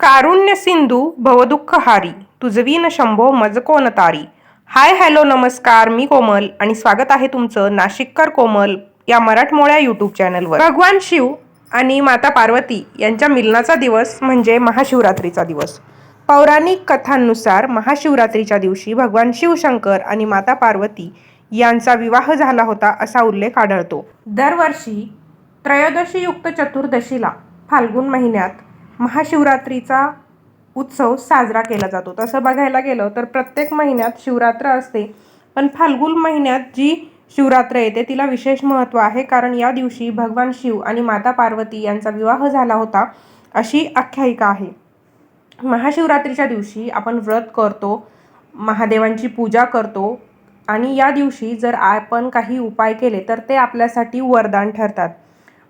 कारुण्य सिंधू भवदुःखहारी तुझवीन शंभो मजकोन तारी. Hi hello नमस्कार मी कोमल आणि स्वागत आहे तुमचं नाशिककर कोमल या मराठमोळ्या यूट्यूब चॅनलवर भगवान शिव आणि माता पार्वती यांच्या मिलनाचा दिवस म्हणजे महाशिवरात्रीचा दिवस. पौराणिक कथांनुसार महाशिवरात्रीच्या दिवशी भगवान शिवशंकर आणि माता पार्वती यांचा विवाह झाला होता असा उल्लेख आढळतो. दरवर्षी त्रयोदशीयुक्त चतुर्दशीला फाल्गुन महिन्यात महाशिवरात्रीचा उत्सव साजरा केला जातो. तसं बघायला गेलं तर प्रत्येक महिन्यात शिवरात्र असते. पण फाल्गुन महिन्यात जी शिवरात्र येते तिला विशेष महत्त्व आहे. कारण या दिवशी भगवान शिव आणि माता पार्वती यांचा विवाह झाला होता अशी आख्यायिका आहे. महाशिवरात्रीच्या दिवशी आपण व्रत करतो महादेवांची पूजा करतो आणि या दिवशी जर आपण काही उपाय केले तर ते आपल्यासाठी वरदान ठरतात.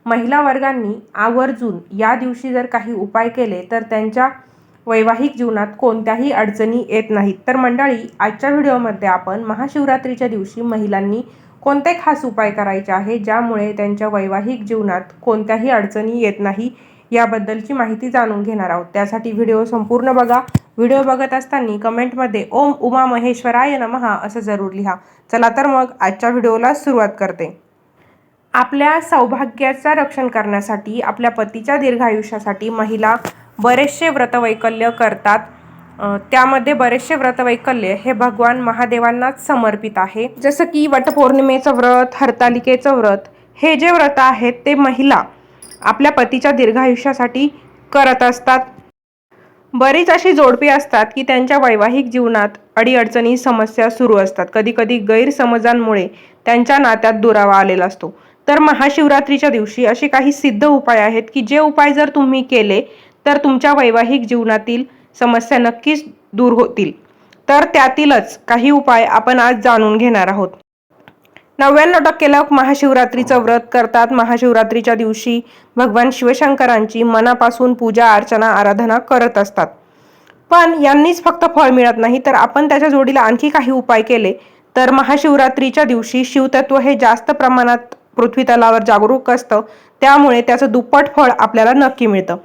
महिला वर्गांनी आवर्जून या दिवशी जर काही उपाय केले तर त्यांच्या वैवाहिक जीवनात कोणत्याही अडचणी येत नाहीत. तर मंडळी आजच्या व्हिडिओमध्ये आपण महाशिवरात्रीच्या दिवशी महिलांनी कोणते खास उपाय करायचे आहे ज्यामुळे त्यांच्या वैवाहिक जीवनात कोणत्याही अडचणी येत नाही याबद्दलची माहिती जाणून घेणार आहोत. त्यासाठी व्हिडिओ संपूर्ण बघा. व्हिडिओ बघत असताना कमेंटमध्ये ओम उमा महेश्वराय नमहा असं जरूर लिहा. चला तर मग आजच्या व्हिडिओला सुरुवात करते. आपल्या सौभाग्याचं रक्षण करण्यासाठी आपल्या पतीच्या दीर्घायुष्यासाठी महिला बरेचसे व्रतवैकल्य करतात. त्यामध्ये बरेचसे व्रतवैकल्य हे भगवान महादेवांनाच समर्पित आहे. जसं की वटपौर्णिमेचं व्रत हरतालिकेचं व्रत हे जे व्रत आहेत ते महिला आपल्या पतीच्या दीर्घायुष्यासाठी करत असतात. बरीच अशी जोडपी असतात की त्यांच्या वैवाहिक जीवनात अडीअडचणी समस्या सुरू असतात. कधीकधी गैरसमजांमुळे त्यांच्या नात्यात दुरावा आलेला असतो. तर महाशिवरात्रीच्या दिवशी असे काही सिद्ध उपाय आहेत की जे उपाय जर तुम्ही केले तर तुमच्या वैवाहिक जीवनातील समस्या नक्कीच दूर होतील. तर त्यातीलच काही उपाय आपण आज जाणून घेणार आहोत. नव्याण्णव टक्के लोक महाशिवरात्रीचं व्रत करतात. महाशिवरात्रीच्या दिवशी भगवान शिवशंकरांची मनापासून पूजा अर्चना आराधना करत असतात. पण यांनीच फक्त फळ मिळत नाही तर आपण त्याच्या जोडीला आणखी काही उपाय केले तर महाशिवरात्रीच्या दिवशी शिवतत्व हे जास्त प्रमाणात पृथ्वी तलावर जागरूक असतं. त्यामुळे त्याचं दुप्पट फळ आपल्याला नक्की मिळतं.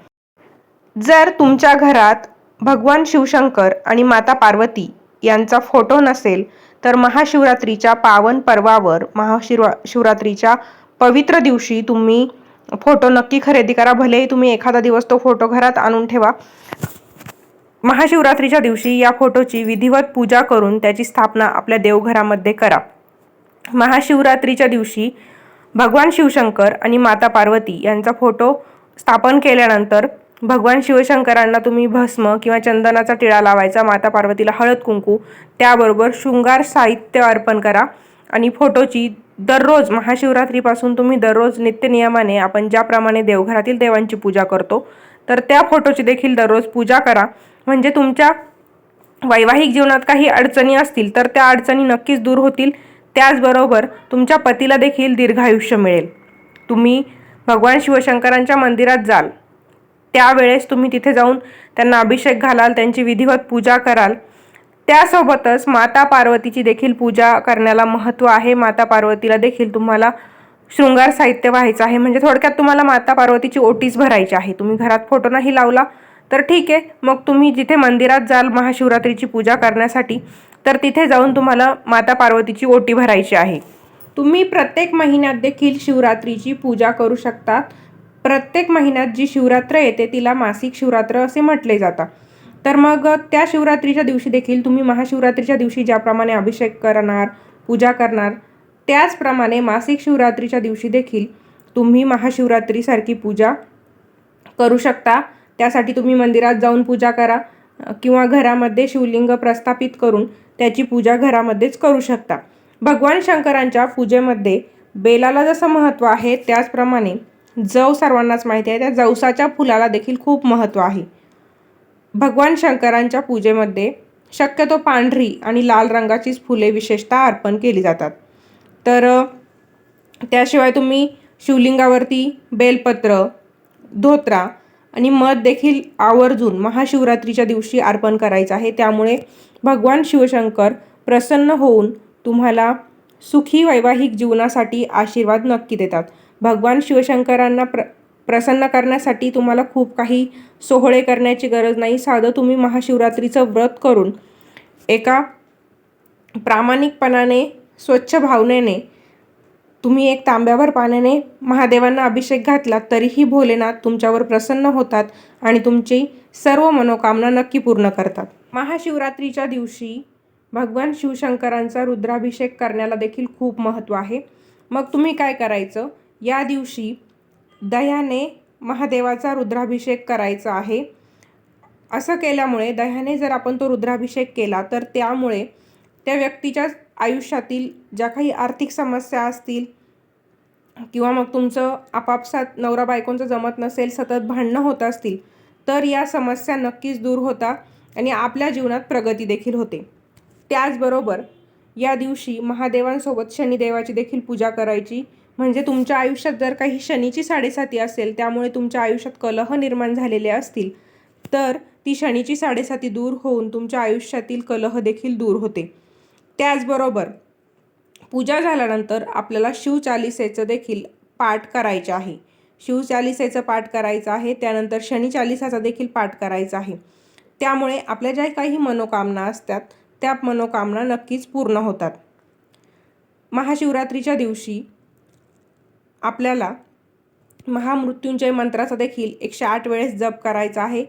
जर तुमच्या घरात भगवान शिवशंकर आणि माता पार्वती यांचा फोटो नसेल तर महाशिवरात्रीच्या पावन पर्वावर महाशिवरा शिवरात्रीच्या पवित्र दिवशी तुम्ही फोटो नक्की खरेदी करा. भलेही तुम्ही एखादा दिवस तो फोटो घरात आणून ठेवा. महाशिवरात्रीच्या दिवशी या फोटोची विधिवत पूजा करून त्याची स्थापना आपल्या देवघरामध्ये करा. महाशिवरात्रीच्या दिवशी भगवान शिवशंकर आणि माता पार्वती यांचा फोटो स्थापन केल्यानंतर भगवान शिवशंकरांना तुम्ही भस्म किंवा चंदनाचा टिळा लावायचा माता पार्वतीला हळद कुंकू त्याबरोबर शृंगार साहित्य अर्पण करा आणि फोटोची दररोज महाशिवरात्रीपासून तुम्ही दररोज नित्यनियमाने आपण ज्याप्रमाणे देवघरातील देवांची पूजा करतो तर त्या फोटोची देखील दररोज पूजा करा. म्हणजे तुमच्या वैवाहिक जीवनात काही अडचणी असतील तर त्या अडचणी नक्कीच दूर होतील. त्याचबरोबर तुमच्या पतीला देखील दीर्घायुष्य मिळेल. तुम्ही भगवान शिवशंकरांच्या मंदिरात जाल. त्यावेळेस तुम्ही तिथे जाऊन त्यांना अभिषेक घालाल त्यांची विधिवत पूजा कराल. त्यासोबतच माता पार्वतीची देखील पूजा करण्याला महत्त्व आहे. माता पार्वतीला देखील तुम्हाला शृंगार साहित्य व्हायचं आहे. म्हणजे थोडक्यात तुम्हाला माता पार्वतीची ओटीस भरायची आहे. तुम्ही घरात फोटो नाही लावला तर ठीक आहे. मग तुम्ही जिथे मंदिरात जाल महाशिवरात्रीची पूजा करण्यासाठी तर तिथे जाऊन तुम्हाला माता पार्वतीची ओटी भरायची आहे. तुम्ही प्रत्येक महिन्यात देखील शिवरात्रीची पूजा करू शकतात. प्रत्येक महिन्यात जी शिवरात्र येते तिला मासिक शिवरात्र असे म्हटले जातात. तर मग त्या शिवरात्रीच्या दिवशी देखील तुम्ही महाशिवरात्रीच्या दिवशी ज्याप्रमाणे अभिषेक करणार पूजा करणार त्याचप्रमाणे मासिक शिवरात्रीच्या दिवशी देखील तुम्ही महाशिवरात्रीसारखी पूजा करू शकता. त्यासाठी तुम्ही मंदिरात जाऊन पूजा करा. किंवा घरामध्ये शिवलिंग प्रस्थापित करून त्याची पूजा घरामध्येच करू शकता. भगवान शंकरांच्या पूजेमध्ये बेलाला जसं महत्त्व आहे त्याचप्रमाणे जव सर्वांनाच माहिती आहे. त्या जवसाच्या फुलाला देखील खूप महत्त्व आहे. भगवान शंकरांच्या पूजेमध्ये शक्यतो पांढरी आणि लाल रंगाचीच फुले विशेषतः अर्पण केली जातात. तर त्याशिवाय तुम्ही शिवलिंगावरती बेलपत्र धोत्रा आणि मध देखील आवर्जून महाशिवरात्रीच्या दिवशी अर्पण करायचं आहे. त्यामुळे भगवान शिवशंकर प्रसन्न होऊन तुम्हाला सुखी वैवाहिक जीवनासाठी आशीर्वाद नक्की देतात. भगवान शिवशंकरांना प्र प्रसन्न करण्यासाठी तुम्हाला खूप काही सोहळे करण्याची गरज नाही. साधं तुम्ही महाशिवरात्रीचं व्रत करून एका प्रामाणिकपणाने स्वच्छ भावनेने तुम्ही एक तांब्याभर पाण्याने महादेवांना अभिषेक घातलात तरीही भोलेनाथ तुमच्यावर प्रसन्न होतात आणि तुमची सर्व मनोकामना नक्की पूर्ण करतात. महाशिवरात्रीच्या दिवशी भगवान शिवशंकरांचा रुद्राभिषेक करण्याला देखील खूप महत्त्व आहे. मग तुम्ही काय करायचं? या दिवशी दह्याने महादेवाचा रुद्राभिषेक करायचा आहे. असं केल्यामुळे दह्याने जर आपण तो रुद्राभिषेक केला तर त्यामुळे त्या व्यक्तीच्या आयुष्यातील ज्या काही आर्थिक समस्या असतील किंवा मग तुमचं आपापसात नवरा बायकोंचं जमत नसेल सतत भांडणं होत असतील तर या समस्या नक्कीच दूर होता आणि आपल्या जीवनात प्रगती देखील होते. त्याचबरोबर या दिवशी महादेवांसोबत शनिदेवाची देखील पूजा करायची. म्हणजे तुमच्या आयुष्यात जर काही शनीची साडेसाती असेल त्यामुळे तुमच्या आयुष्यात कलह निर्माण झालेले असतील तर ती शनीची साडेसाती दूर होऊन तुमच्या आयुष्यातील कलह देखील दूर होते. त्याचबरोबर पूजा झाल्यानंतर आपल्याला शिवचालिसेचं देखील पाठ करायचे आहे. शिवचालिसेचं पाठ करायचं आहे त्यानंतर शनिचालिसाचा देखील पाठ करायचा आहे. त्यामुळे आपल्या ज्या काही मनोकामना असतात त्या मनोकामना नक्कीच पूर्ण होतात. महाशिवरात्रीच्या दिवशी आपल्याला महामृत्युंजय मंत्राचा देखील एकशे आठ वेळेस जप करायचा आहे.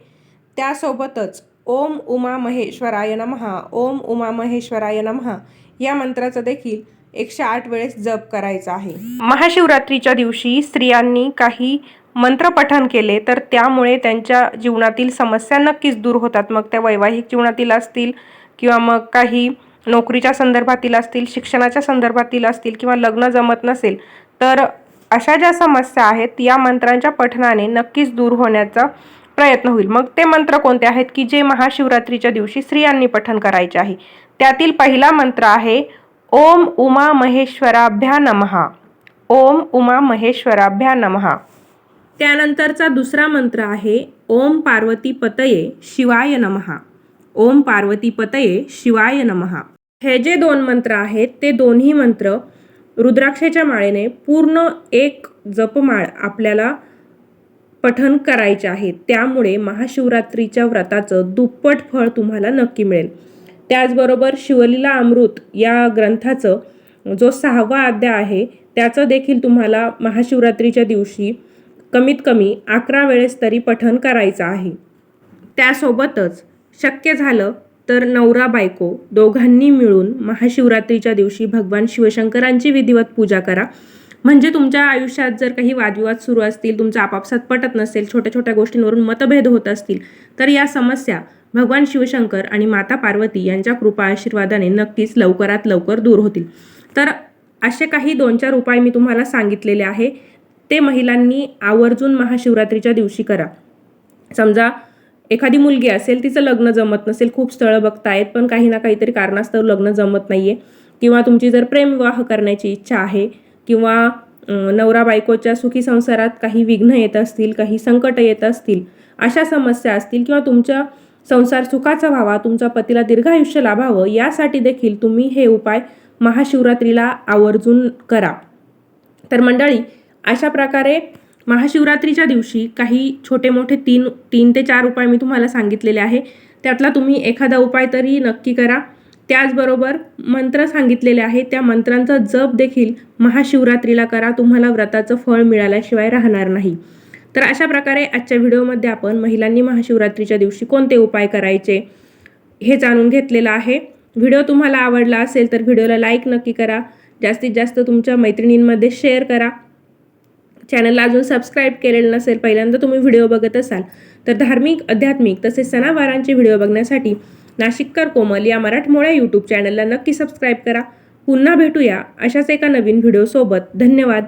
त्यासोबतच ओम उमा महेश्वराय नमहा ओम उमा महेश्वराय नमहा या मंत्राचा देखील एकशे आठ वेळेस जप करायचा आहे. महाशिवरात्रीच्या दिवशी स्त्रियांनी काही मंत्रपठण केले तर त्यामुळे त्यांच्या जीवनातील समस्या नक्कीच दूर होतात. मग त्या वैवाहिक जीवनातील असतील किंवा मग काही नोकरीच्या संदर्भातील असतील शिक्षणाच्या संदर्भातील असतील किंवा लग्न जमत नसेल तर अशा ज्या समस्या आहेत या मंत्रांच्या पठणाने नक्कीच दूर होण्याचा प्रयत्न होईल. मग ते मंत्र कोणते आहेत? की जे महाशिवरात्रीच्या दिवशी स्त्रियांनी पठन करायचे आहे. त्यातील पहिला मंत्र आहे ओम उमा महेश्वराभ्या नमहा. ओम उमा महेश्वराभ्या नमहा. त्यानंतरचा दुसरा मंत्र आहे ओम पार्वती पतये शिवाय नमहा. ओम पार्वती पतये शिवाय नमहा. हे जे दोन मंत्र आहेत ते दोन्ही मंत्र रुद्राक्षाच्या माळेने पूर्ण एक जपमाळ आपल्याला पठन करायचे आहे त्यामुळे महाशिवरात्रीच्या व्रताचं दुप्पट फळ तुम्हाला नक्की मिळेल. त्याचबरोबर शिवलीला अमृत या ग्रंथाचं जो सहावा अध्याय आहे त्याचं देखील तुम्हाला महाशिवरात्रीच्या दिवशी कमीत कमी अकरा वेळेस तरी पठन करायचं आहे. त्यासोबतच शक्य झालं तर नवरा बायको दोघांनी मिळून महाशिवरात्रीच्या दिवशी भगवान शिवशंकरांची विधिवत पूजा करा. म्हणजे तुमच्या आयुष्यात जर काही वादविवाद सुरू असतील तुमचा आपापसात पटत नसेल छोट्या छोट्या गोष्टींवरून मतभेद होत असतील तर या समस्या भगवान शिवशंकर आणि माता पार्वती यांच्या कृपा आशीर्वादाने नक्कीच लवकरात लवकर दूर होतील. तर असे काही दोन चार उपाय मी तुम्हाला सांगितलेले आहे. ते महिलांनी आवर्जून महाशिवरात्रीच्या दिवशी करा. समजा एखादी मुलगी असेल तिचं लग्न जमत नसेल खूप स्थळं बघतायत पण काही ना काहीतरी कारणास्तव लग्न जमत नाही आहे किंवा तुमची जर प्रेमविवाह करण्याची इच्छा आहे किंवा नवरा बायकोच्या सुखी संसारात काही विघ्न येत असतील काही संकट येत असतील अशा समस्या असतील किंवा तुमच्या संसार सुखाचा व्हावा तुमच्या पतीला दीर्घायुष्य लाभावं यासाठी देखील तुम्ही हे उपाय महाशिवरात्रीला आवर्जून करा. तर मंडळी अशा प्रकारे महाशिवरात्रीच्या दिवशी काही छोटे मोठे तीन तीन ते चार उपाय मी तुम्हाला सांगितलेले आहे. त्यातला तुम्ही एखादा उपाय तरी नक्की करा. त्याचबरोबर मंत्र सांगितलेले आहे. त्या मंत्रांचा जप देखील महाशिवरात्रीला करा. तुम्हाला व्रताचं फळ मिळाल्याशिवाय राहणार नाही. तर अशा प्रकारे आजच्या व्हिडिओमध्ये आपण महिलांनी महाशिवरात्रीच्या दिवशी कोणते उपाय करायचे हे जाणून घेतलेलं आहे. व्हिडिओ तुम्हाला आवडला असेल तर व्हिडिओला लाईक नक्की करा. जास्तीत जास्त तुमच्या मैत्रिणींमध्ये शेअर करा. चॅनलला अजून सबस्क्राईब केलेलं नसेल पहिल्यांदा तुम्ही व्हिडिओ बघत असाल तर धार्मिक आध्यात्मिक तसेच सणावारांचे व्हिडिओ बघण्यासाठी नाशिककर कोमल या मराठमोळ्या यूट्यूब चॅनलला नक्की सबस्क्राईब करा. पुन्हा भेटूया अशाच एका नवीन व्हिडिओसोबत धन्यवाद.